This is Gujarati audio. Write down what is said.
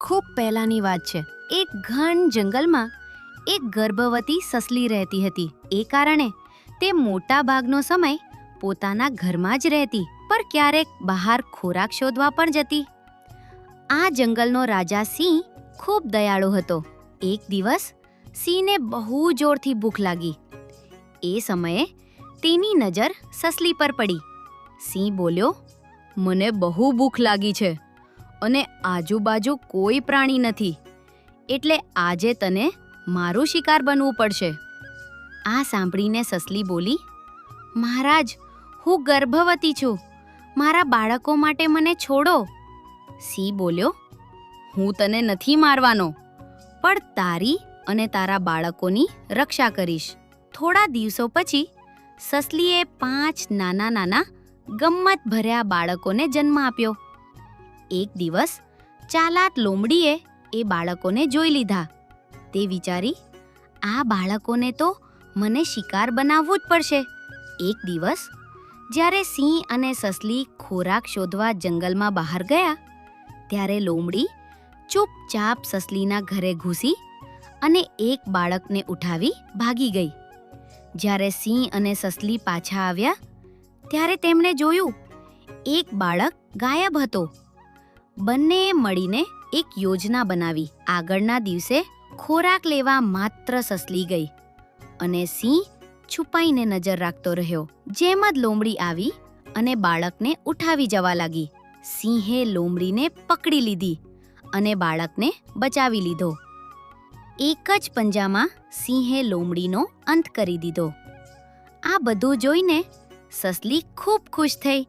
ખૂબ પહેલાંની વાત છે. એક ઘન જંગલમાં એક ગર્ભવતી સસલી રહેતી હતી. એ કારણે તે મોટા ભાગનો સમય પોતાના ઘરમાં જ રહેતી પર ક્યારેક બહાર ખોરાક શોધવા પણ જતી. આ જંગલનો રાજા સિંહ ખૂબ દયાળુ હતો. એક દિવસ સિંહને બહુ જોરથી ભૂખ લાગી. એ સમયે તેની નજર સસલી પર પડી. સિંહ બોલ્યો, મને બહુ ભૂખ લાગી છે. અને આજુબાજુ કોઈ પ્રાણી નથી. એટલે આજે તને મારું શિકાર બનવું પડશે. આ સાંભળીને સસલી બોલી, મહારાજ, હું ગર્ભવતી છું. મારા બાળકો માટે મને છોડો. સિંહ બોલ્યો, હું તને નથી મારવાનો, પણ તારી અને તારા બાળકોની રક્ષા કરીશ. થોડા દિવસો પછી સસલીએ પાંચ નાના નાના ગમ્મત ભર્યા બાળકોને જન્મ આપ્યો. એક દિવસ ચાલાક લોમડીએ એ બાળકોને જોઈ લીધા. તે વિચારી, આ બાળકોને તો મને શિકાર બનાવવું જ પડશે. એક દિવસ, જ્યારે સિંહ અને સસલી ખોરાક શોધવા જંગલમાં બહાર ગયા, ત્યારે લોમડી ચૂપચાપ સસલીના ઘરે ઘૂસી અને એક બાળકને ઉઠાવી ભાગી ગઈ. જ્યારે સિંહ અને સસલી પાછા આવ્યા, ત્યારે તેમણે જોયું, એક બાળક ગાયબ હતો. બંનેએ મળીને એક યોજના બનાવી. આગળના દિવસે ખોરાક લેવા માત્ર સસલી ગઈ અને સિંહ છુપાઈને નજર રાખતો રહ્યો. જેમ જ લોમડી આવી અને બાળકને ઉઠાવી જવા લાગી, સિંહે લોમડીને પકડી લીધી અને બાળકને બચાવી લીધો. એક જ પંજામાં સિંહે લોમડીનો અંત કરી દીધો. આ બધું જોઈને સસલી ખૂબ ખુશ થઈ